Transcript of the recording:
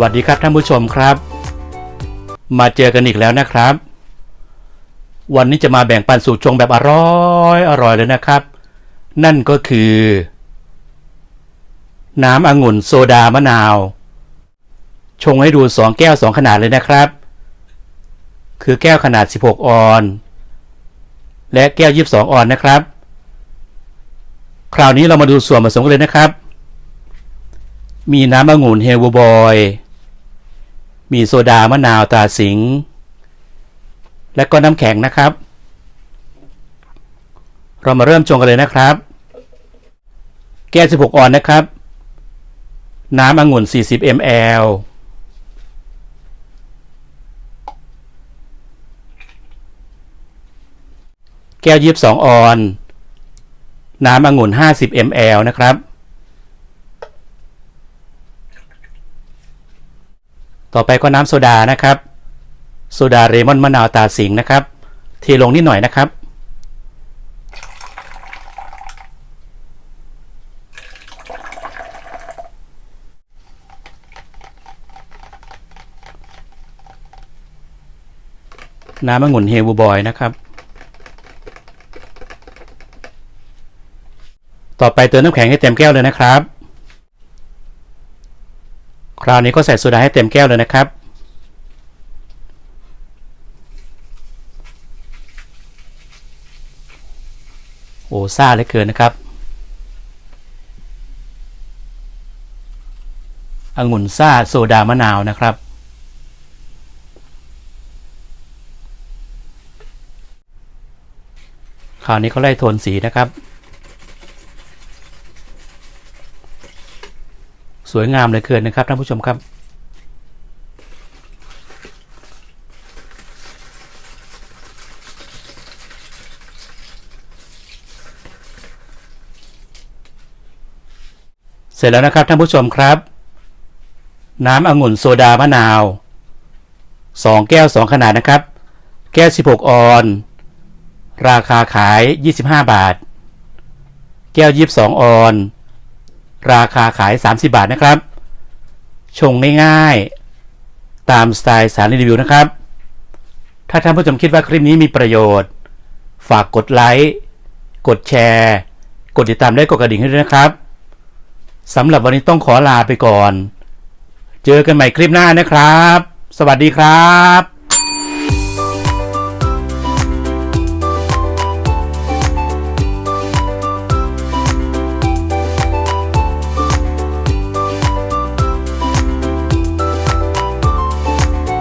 วัสดีครับท่านผู้ชมครับ มาเจอกันอีกแล้วนะครับ วันนี้จะมาแบ่งปันสูตรชงแบบอร่อยอร่อยเลยนะครับ นั่นก็คือ น้ำองุ่นโซดามะนาว ชงให้ดู 2 แก้ว 2 ขนาดเลยนะครับ คือแก้วขนาด 16 ออน และแก้ว 22 ออนนะครับ คราวนี้เรามาดูส่วนผสมกันเลยนะครับมีน้ำองุ่นเฮลบอย มีโซดามะนาวตราสิง และก็น้ำแข็งนะครับ เรามาเริ่มชงกันเลยนะครับ แก้ว16 ออนนะครับ น้ำองุ่น 40 ml แก้ว22ออน น้ำองุ่น 50 ml นะครับ ต่อไปก็น้ำโซดานะครับโซดาเรมอนมะนาวตาสิงนะครับ เทลงนิดหน่อยนะครับ น้ำองุ่นเฮลบูบอยนะครับ ต่อไปเติมน้ำแข็งให้เต็มแก้วเลยนะครับ คราวนี้ก็ใส่โซดาให้เต็มแก้วเลยนะครับ โอ้ซ่าเหลือเกินนะครับองุ่นซ่าโซดามะนาวนะครับ คราวนี้เขาไล่โทนสีนะครับ สวยงามเลยเกินนะครับท่านผู้ชมครับ เสร็จแล้วนะครับท่านผู้ชมครับ น้ำองุ่นโซดามะนาว 2 แก้ว 2 ขนาดนะครับ แก้ว 16 ออน ราคาขาย 25 บาท แก้ว 22 ออน ราคาขาย 30 บาทนะครับ ชงง่ายๆ ตามสไตล์สารรีวิวนะครับ ถ้าท่านผู้ชมคิดว่าคลิปนี้มีประโยชน์ ฝากกดไลค์ กดแชร์ กดติดตามและกดกระดิ่งให้ด้วยนะครับสำหรับวันนี้ต้องขอลาไปก่อน เจอกันใหม่คลิปหน้านะครับ สวัสดีครับ